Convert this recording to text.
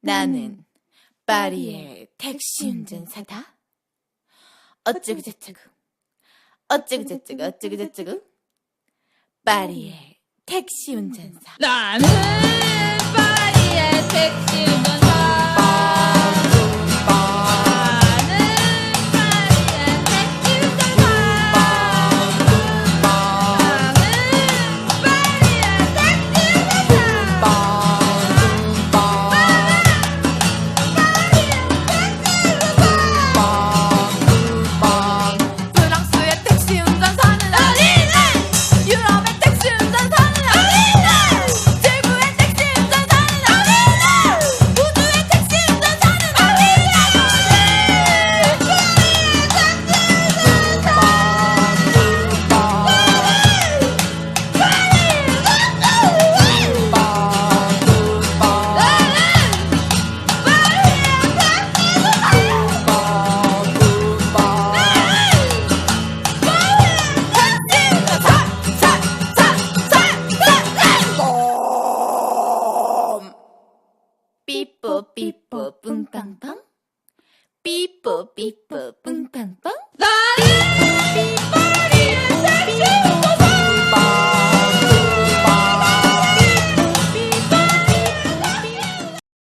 나는 파리의 택시 운전사다. 어쩌구저쩌구, 어쩌구저쩌구, 어쩌구저쩌구. 파리의 택시 운전사. 나는 삐뽀 삐뽀 뿡빵빵. 삐뽀 삐뽀 나는